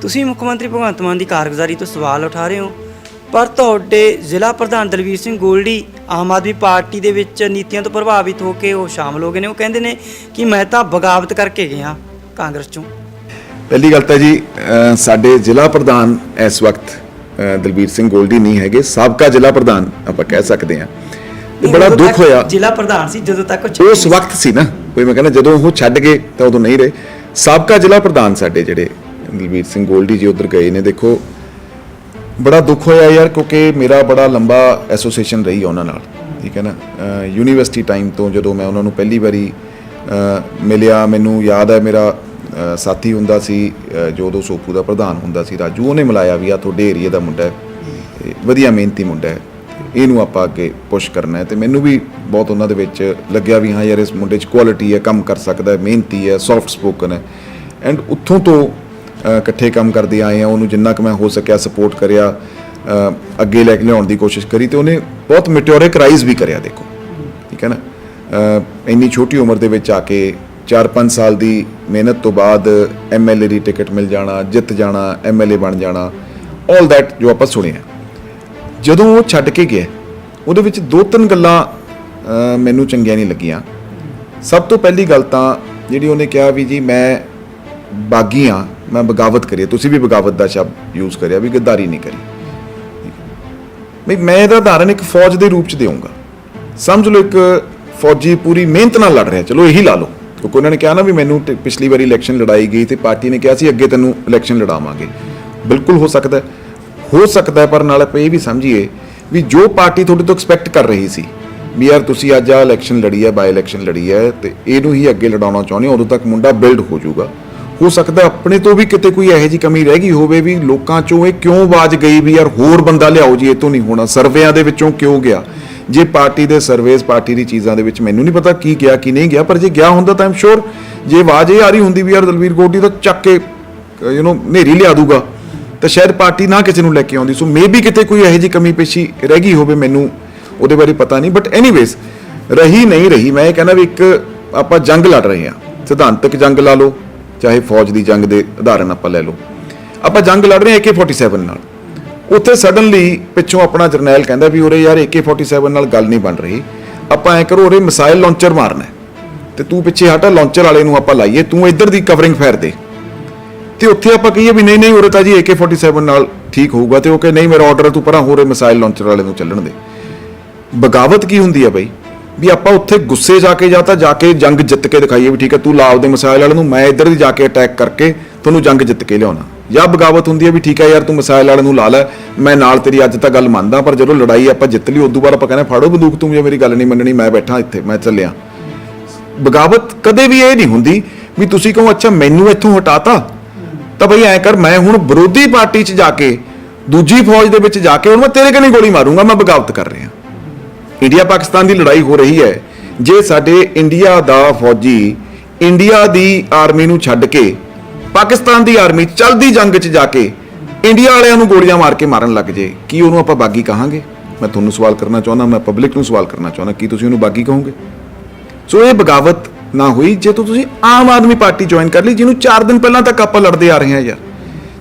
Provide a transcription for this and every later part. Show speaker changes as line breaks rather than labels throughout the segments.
ਤੁਸੀਂ ਮੁੱਖ ਮੰਤਰੀ ਭਗਵੰਤ ਮਾਨ ਦੀ ਕਾਰਗੁਜ਼ਾਰੀ ਤੋਂ ਸਵਾਲ ਉਠਾ ਰਹੇ ਹੋ। ਪਰ ਤੁਹਾਡੇ ਜ਼ਿਲ੍ਹਾ ਪ੍ਰਧਾਨ ਦਲਵੀਰ ਸਿੰਘ ਗੋਲਡੀ ਆਮ ਆਦਮੀ ਪਾਰਟੀ ਦੇ ਵਿੱਚ ਨੀਤੀਆਂ ਤੋਂ ਪ੍ਰਭਾਵਿਤ ਹੋ ਕੇ ਉਹ ਸ਼ਾਮਲ ਹੋ ਗਏ ਨੇ। ਉਹ ਕਹਿੰਦੇ ਨੇ ਕਿ ਮੈਂ ਤਾਂ ਬਗਾਵਤ ਕਰਕੇ ਗਿਆ ਕਾਂਗਰਸ ਚੋਂ।
ਪਹਿਲੀ ਗੱਲ ਤਾਂ ਜੀ ਸਾਡੇ ਜ਼ਿਲ੍ਹਾ ਪ੍ਰਧਾਨ ਇਸ ਵਕਤ ਦਲਬੀਰ ਸਿੰਘ ਗੋਲਡੀ ਨਹੀਂ ਹੈਗੇ। ਸਾਬਕਾ ਜ਼ਿਲ੍ਹਾ ਪ੍ਰਧਾਨ ਆਪਾਂ ਕਹਿ ਸਕਦੇ ਹਾਂ। ਤੇ ਬੜਾ ਦੁੱਖ ਹੋਇਆ।
ਜ਼ਿਲ੍ਹਾ ਪ੍ਰਧਾਨ ਸੀ ਜਦੋਂ ਤੱਕ
ਉਸ ਵਕਤ ਸੀ ਨਾ। ਕੋਈ ਮੈਂ ਕਹਿੰਦਾ ਜਦੋਂ ਉਹ ਛੱਡ ਗਏ ਤਾਂ ਉਦੋਂ ਨਹੀਂ ਰਹੇ। ਸਾਬਕਾ ਜ਼ਿਲ੍ਹਾ ਪ੍ਰਧਾਨ ਸਾਡੇ ਜਿਹੜੇ ਦਲਬੀਰ ਸਿੰਘ ਗੋਲਡੀ ਜੀ ਉਧਰ ਗਏ ਨੇ, ਦੇਖੋ, ਬੜਾ ਦੁੱਖ ਹੋਇਆ ਯਾਰ, ਕਿਉਂਕਿ ਮੇਰਾ ਬੜਾ ਲੰਬਾ ਐਸੋਸੀਏਸ਼ਨ ਰਹੀ ਉਹਨਾਂ ਨਾਲ, ਠੀਕ ਹੈ ਨਾ? ਯੂਨੀਵਰਸਿਟੀ ਟਾਈਮ ਤੋਂ ਜਦੋਂ ਮੈਂ ਉਹਨਾਂ ਨੂੰ ਪਹਿਲੀ ਵਾਰੀ ਮਿਲਿਆ, ਮੈਨੂੰ ਯਾਦ ਹੈ ਮੇਰਾ ਸਾਥੀ ਹੁੰਦਾ ਸੀ ਜੋ ਉਦੋਂ ਸੋਪੂ ਦਾ ਪ੍ਰਧਾਨ ਹੁੰਦਾ ਸੀ, ਰਾਜੂ, ਉਹਨੇ ਮਿਲਾਇਆ ਵੀ ਆ ਤੁਹਾਡੇ ਏਰੀਆ ਦਾ ਮੁੰਡਾ ਹੈ ਵਧੀਆ ਮਿਹਨਤੀ ਮੁੰਡਾ ਹੈ ਇਹਨੂੰ ਆਪਾਂ ਅੱਗੇ ਪੁਸ਼ ਕਰਨਾ ਹੈ, ਤੇ ਮੈਨੂੰ ਵੀ ਬਹੁਤ ਉਹਨਾਂ ਦੇ ਵਿੱਚ ਲੱਗਿਆ ਵੀ ਹਾਂ ਯਾਰ, ਇਸ ਮੁੰਡੇ 'ਚ ਕੁਆਲਿਟੀ ਹੈ, ਕੰਮ ਕਰ ਸਕਦਾ ਹੈ, ਮਿਹਨਤੀ ਹੈ ਸੌਫਟ ਸਪੋਕਨ ਹੈ ਐਂਡ ਉੱਥੋਂ ਤੋਂ ਇਕੱਠੇ ਕੰਮ ਕਰਦੇ ਆਏ ਆ, ਉਹਨੂੰ ਜਿੰਨਾ ਕੁ ਮੈਂ ਹੋ ਸਕਿਆ ਸਪੋਰਟ ਕਰਿਆ ਅੱਗੇ ਲੈ ਕੇ ਲਿਆਉਣ ਦੀ ਕੋਸ਼ਿਸ਼ ਕਰੀ ਤੇ ਉਹਨੇ ਬਹੁਤ ਮੈਟਿਓਰਿਕ ਰਾਈਜ਼ ਵੀ ਕਰਿਆ, ਦੇਖੋ। ਠੀਕ ਹੈ ਨਾ? ਇੰਨੀ ਛੋਟੀ ਉਮਰ ਦੇ ਵਿੱਚ ਆ ਕੇ 4-5 ਸਾਲ ਦੀ ਮਿਹਨਤ ਤੋਂ ਬਾਅਦ ਐਮਐਲਏ ਦੀ ਟਿਕਟ ਮਿਲ ਜਾਣਾ, ਜਿੱਤ ਜਾਣਾ ਐਮਐਲਏ ਬਣ ਜਾਣਾ 올 ਦੈਟ ਜੋ ਆਪਾਂ ਸੁਣਿਆ। ਜਦੋਂ ਉਹ ਛੱਡ ਕੇ ਗਿਆ, ਉਹਦੇ ਵਿੱਚ ਦੋ ਤਿੰਨ ਗੱਲਾਂ ਮੈਨੂੰ ਚੰਗੀਆਂ ਨਹੀਂ ਲੱਗੀਆਂ। ਸਭ ਤੋਂ ਪਹਿਲੀ ਗੱਲ ਤਾਂ ਜਿਹੜੀ ਉਹਨੇ ਕਿਹਾ ਵੀ ਜੀ, ਮੈਂ ਬਾਗੀ ਹਾਂ ਮੈਂ ਬਗਾਵਤ ਕਰੀ, ਤੁਸੀਂ ਵੀ ਬਗਾਵਤ ਦਾ ਸ਼ਬਦ ਯੂਜ਼ ਕਰਿਆ ਵੀ ਗੱਦਾਰੀ ਨਹੀਂ ਕਰੀ। ਵੀ ਮੈਂ ਇਹਦਾ ਉਦਾਹਰਨ ਇੱਕ ਫੌਜ ਦੇ ਰੂਪ ਚ ਦੇਵਾਂਗਾ ਸਮਝ ਲਓ ਇੱਕ ਫੌਜੀ ਪੂਰੀ ਮਿਹਨਤ ਨਾਲ ਲੜ ਰਿਹਾ, ਚਲੋ ਇਹੀ ਲਾ ਲਓ। ਕਿਉਂਕਿ ਉਹਨਾਂ ਨੇ ਕਿਹਾ ਨਾ ਵੀ ਮੈਨੂੰ ਪਿਛਲੀ ਵਾਰੀ ਇਲੈਕਸ਼ਨ ਲੜਾਈ ਗਈ ਤੇ ਪਾਰਟੀ ਨੇ ਕਿਹਾ ਸੀ ਅੱਗੇ ਤੈਨੂੰ ਇਲੈਕਸ਼ਨ ਲੜਾਵਾਂਗੇ। ਬਿਲਕੁਲ ਹੋ ਸਕਦਾ ਹੋ। ਸਕਦਾ ਪਰ ਨਾਲ ਆਪਾਂ ਇਹ ਵੀ ਸਮਝੀਏ ਵੀ ਜੋ ਪਾਰਟੀ ਤੁਹਾਡੇ ਤੋਂ ਐਕਸਪੈਕਟ ਕਰ ਰਹੀ ਸੀ, ਵੀ ਯਾਰ ਤੁਸੀਂ ਅੱਜ ਆ ਇਲੈਕਸ਼ਨ ਲੜੀ ਹੈ ਬਾਈ ਇਲੈਕਸ਼ਨ ਲੜੀ ਹੈ ਤੇ ਇਹਨੂੰ ਹੀ ਅੱਗੇ ਲੜਾਉਣਾ ਚਾਹੁੰਦੇ ਹੋ, ਉਦੋਂ ਤੱਕ ਮੁੰਡਾ ਬਿਲਡ ਹੋ ਜਾਊਗਾ। ਹੋ ਸਕਦਾ ਆਪਣੇ ਤੋਂ ਵੀ ਕਿਤੇ ਕੋਈ ਇਹੋ ਜਿਹੀ ਕਮੀ ਰਹਿ ਗਈ ਹੋਵੇ ਵੀ ਲੋਕਾਂ ਚੋਂ ਇਹ ਕਿਉਂ ਆਵਾਜ਼ ਗਈ ਵੀ ਯਾਰ ਹੋਰ ਬੰਦਾ ਲਿਆਓ ਜੀ, ਇਹ ਤੋਂ ਨਹੀਂ ਹੋਣਾ। ਸਰਵੇਆਂ ਦੇ ਵਿੱਚੋਂ ਕਿਉਂ ਗਿਆ? ਜੇ ਪਾਰਟੀ ਦੇ ਸਰਵੇਸ ਪਾਰਟੀ ਦੀ ਚੀਜ਼ਾਂ ਦੇ ਵਿੱਚ ਮੈਨੂੰ ਨਹੀਂ ਪਤਾ ਕੀ ਗਿਆ, ਕੀ ਨਹੀਂ ਗਿਆ, ਪਰ ਜੇ ਗਿਆ ਹੁੰਦਾ ਤਾਂ ਆਮ ਸ਼ੋਰ ਜੇ ਆਵਾਜ਼ ਇਹ ਆ ਰਹੀ ਹੁੰਦੀ ਵੀ ਯਾਰ ਦਲਵੀਰ ਗੋਡੀ ਤਾਂ ਚੱਕ ਕੇ ਯੂ نو ਨੇਰੀ ਲਿਆ ਦੂਗਾ, ਤਾਂ ਸ਼ਾਇਦ ਪਾਰਟੀ ਨਾ ਕਿਸੇ ਨੂੰ ਲੈ ਕੇ ਆਉਂਦੀ। ਸੋ ਮੇਬੀ ਕਿਤੇ ਕੋਈ ਇਹੋ ਜਿਹੀ ਕਮੀ ਪੇਸ਼ੀ ਰਹਿ ਗਈ ਹੋਵੇ ਮੈਨੂੰ, ਉਹਦੇ ਬਾਰੇ ਪਤਾ ਨਹੀਂ। ਬਟ ਐਨੀਵੇਜ਼ ਰਹੀ ਨਹੀਂ ਰਹੀ, ਮੈਂ ਇਹ ਕਹਿੰਦਾ ਵੀ ਇੱਕ ਆਪਾਂ ਜੰਗ ਲੜ ਰਹੇ ਹਾਂ। ਸਿਧਾਂਤਕ ਜੰਗ ਲਾ ਲਓ। ਚਾਹੇ ਫੌਜ ਦੀ ਜੰਗ ਦੇ ਉਦਾਹਰਨ ਆਪਾਂ ਲੈ ਲਓ। ਆਪਾਂ ਜੰਗ ਲੜ ਰਹੇ ਹਾਂ AK47 ਨਾਲ। ਉੱਥੇ ਸਡਨਲੀ ਪਿੱਛੋਂ ਆਪਣਾ ਜਰਨੈਲ ਕਹਿੰਦਾ ਵੀ ਉਰੇ ਯਾਰ AK47 ਨਾਲ ਗੱਲ ਨਹੀਂ ਬਣ ਰਹੀ। ਆਪਾਂ ਐ ਕਰੋ, ਉਰੇ ਮਿਸਾਈਲ ਲਾਂਚਰ ਮਾਰਨਾ ਹੈ। ਤੇ ਤੂੰ ਪਿੱਛੇ ਹਟ ਲਾਂਚਰ ਵਾਲੇ ਨੂੰ ਆਪਾਂ ਲਾਈਏ, ਤੂੰ ਇੱਧਰ ਦੀ ਕਵਰਿੰਗ ਫੇਰ ਦੇ। ਤੇ ਉੱਥੇ ਆਪਾਂ ਕਹੀਏ ਵੀ ਨਹੀਂ ਨਹੀਂ, ਉਰੇ ਤਾਂ ਜੀ AK47 ਨਾਲ ਠੀਕ ਹੋਊਗਾ ਤੇ ਉਹ ਕਹੇ, ਨਹੀਂ, ਮੇਰਾ ਆਰਡਰ ਤੂੰ ਪਰਾਂ ਹੋਰੇ ਮਿਸਾਈਲ ਲਾਂਚਰ ਵਾਲੇ ਨੂੰ ਚੱਲਣ ਦੇ। ਬਗਾਵਤ ਕੀ ਹੁੰਦੀ ਆ ਬਈ? ਵੀ ਆਪਾਂ ਉੱਥੇ ਗੁੱਸੇ ਜਾ ਕੇ ਜਾਂ ਤਾਂ ਜਾ ਕੇ ਜੰਗ ਜਿੱਤ ਕੇ ਦਿਖਾਈਏ ਵੀ ਠੀਕ ਹੈ, ਤੂੰ ਲਾਵ ਦੇ ਮਿਸਾਈਲ ਵਾਲੇ ਨੂੰ, ਮੈਂ ਇੱਧਰ ਦੀ ਜਾ ਕੇ ਅਟੈਕ ਕਰਕੇ ਤੁਹਾਨੂੰ ਜੰਗ ਜਿੱਤ ਕੇ ਲਿਆਉਣਾ। ਜਾਂ ਬਗਾਵਤ ਹੁੰਦੀ ਹੈ ਵੀ ਠੀਕ ਹੈ ਯਾਰ, ਤੂੰ ਮਿਸਾਈਲ ਵਾਲੇ ਨੂੰ ਲਾ ਲੈ, ਮੈਂ ਨਾਲ ਤੇਰੀ ਅੱਜ ਤਾਂ ਗੱਲ ਮੰਨਦਾ, ਪਰ ਜਦੋਂ ਲੜਾਈ ਆਪਾਂ ਜਿੱਤ ਲਈ, ਉਦੋਂ ਬਾਅਦ ਆਪਾਂ ਕਹਿੰਦੇ ਫਾੜੋ ਬੰਦੂਕ, ਤੂੰ ਜੇ ਮੇਰੀ ਗੱਲ ਨਹੀਂ ਮੰਨਣੀ, ਮੈਂ ਬੈਠਾ ਇੱਥੇ, ਮੈਂ ਚੱਲਿਆ। ਬਗਾਵਤ ਕਦੇ ਵੀ ਇਹ ਨਹੀਂ ਹੁੰਦੀ ਵੀ ਤੁਸੀਂ ਕਹੋ, ਅੱਛਾ, ਮੈਨੂੰ ਇੱਥੋਂ ਹਟਾਤਾ? ਤਾਂ ਬਈ ਐ ਕਰ, ਮੈਂ ਹੁਣ ਵਿਰੋਧੀ ਪਾਰਟੀ 'ਚ ਜਾ ਕੇ, ਦੂਜੀ ਫੌਜ ਦੇ ਵਿੱਚ ਜਾ ਕੇ, ਹੁਣ ਮੈਂ ਤੇਰੇ ਕਨੀ ਗੋਲੀ ਮਾਰੂੰਗਾ, ਮੈਂ ਬਗਾਵਤ ਕਰ ਰਿਹਾ। ਇੰਡੀਆ ਪਾਕਿਸਤਾਨ ਦੀ ਲੜਾਈ ਹੋ ਰਹੀ ਹੈ। ਜੇ ਸਾਡੇ ਇੰਡੀਆ ਦਾ ਫੌਜੀ ਇੰਡੀਆ ਦੀ ਆਰਮੀ ਨੂੰ ਛੱਡ ਕੇ ਪਾਕਿਸਤਾਨ ਦੀ ਆਰਮੀ ਚਲਦੀ ਜੰਗ 'ਚ ਜਾ ਕੇ ਇੰਡੀਆ ਵਾਲਿਆਂ ਨੂੰ ਗੋਲੀਆਂ ਮਾਰ ਕੇ ਮਾਰਨ ਲੱਗ ਜੇ, ਕੀ ਉਹਨੂੰ ਆਪਾਂ ਬਾਗੀ ਕਹਾਂਗੇ? ਮੈਂ ਤੁਹਾਨੂੰ ਸਵਾਲ ਕਰਨਾ ਚਾਹੁੰਦਾ, ਮੈਂ ਪਬਲਿਕ ਨੂੰ ਸਵਾਲ ਕਰਨਾ ਚਾਹੁੰਦਾ, ਕੀ ਤੁਸੀਂ ਉਹਨੂੰ ਬਾਗੀ ਕਹੋਗੇ? ਸੋ ਇਹ ਬਗਾਵਤ ਨਾ ਹੋਈ, ਜੇ ਤੋਂ ਤੁਸੀਂ ਆਮ ਆਦਮੀ ਪਾਰਟੀ ਜੁਆਇਨ ਕਰ ਲਈ, ਜਿਹਨੂੰ 4 ਦਿਨ ਪਹਿਲਾਂ ਤੱਕ ਆਪਾਂ ਲੜਦੇ ਆ ਰਹੇ ਹਾਂ ਯਾਰ,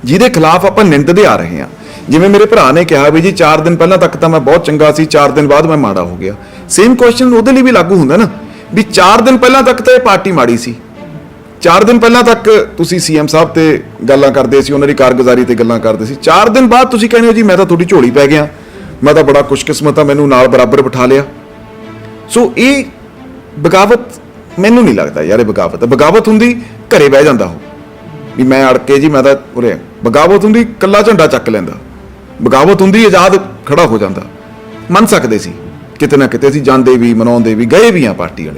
ਜਿਹਦੇ ਖਿਲਾਫ ਆਪਾਂ ਨਿੰਦਦੇ ਆ ਰਹੇ ਹਾਂ। ਜਿਵੇਂ ਮੇਰੇ ਭਰਾ ਨੇ ਕਿਹਾ ਵੀ ਜੀ 4 ਦਿਨ ਪਹਿਲਾਂ ਤੱਕ ਤਾਂ ਮੈਂ ਬਹੁਤ ਚੰਗਾ ਸੀ 4 ਦਿਨ ਬਾਅਦ ਮੈਂ ਮਾੜਾ ਹੋ ਗਿਆ। ਸੇਮ ਕੁਐਸਚਨ ਉਹਦੇ ਲਈ ਵੀ ਲਾਗੂ ਹੁੰਦਾ ਨਾ, ਵੀ 4 ਦਿਨ ਪਹਿਲਾਂ ਤੱਕ ਤਾਂ ਇਹ ਪਾਰਟੀ ਮਾੜੀ ਸੀ। 4 ਦਿਨ ਪਹਿਲਾਂ ਤੱਕ ਤੁਸੀਂ ਸੀਐਮ ਸਾਹਿਬ ਤੇ ਗੱਲਾਂ ਕਰਦੇ ਸੀ, ਉਹਨਾਂ ਦੀ ਕਾਰਗੁਜ਼ਾਰੀ ਤੇ ਗੱਲਾਂ ਕਰਦੇ ਸੀ। 4 ਦਿਨ ਬਾਅਦ ਤੁਸੀਂ ਕਹਿੰਦੇ ਹੋ ਜੀ, ਮੈਂ ਤਾਂ ਤੁਹਾਡੀ ਝੋਲੀ ਪੈ ਗਿਆ। ਮੈਂ ਤਾਂ ਬੜਾ ਖੁਸ਼ਕਿਸਮਤ ਆ ਮੈਨੂੰ ਨਾਲ ਬਰਾਬਰ ਬਿਠਾ ਲਿਆ। ਸੋ ਇਹ ਬਗਾਵਤ ਮੈਨੂੰ ਨਹੀਂ ਲੱਗਦਾ ਯਾਰ ਇਹ ਬਗਾਵਤ। ਹੈ ਬਗਾਵਤ ਹੁੰਦੀ ਘਰੇ ਬਹਿ ਜਾਂਦਾ ਉਹ। ਵੀ ਮੈਂ ਅੜ ਕੇ ਜੀ, ਮੈਂ ਤਾਂ ਉਰੇ ਬਗਾਵਤ ਹੁੰਦੀ ਕੱਲਾ ਝੰਡਾ ਚੱਕ ਲੈਂਦਾ। ਬਗਾਵਤ ਹੁੰਦੀ ਆਜ਼ਾਦ ਖੜਾ ਹੋ ਜਾਂਦਾ। ਮੰਨ ਸਕਦੇ ਸੀ, ਕਿਤੇ ਨਾ ਕਿਤੇ ਅਸੀਂ ਜਾਂਦੇ ਵੀ, ਮਨਾਉਂਦੇ ਵੀ, ਗਏ ਵੀ ਆ ਪਾਰਟੀ ਵਾਲੇ।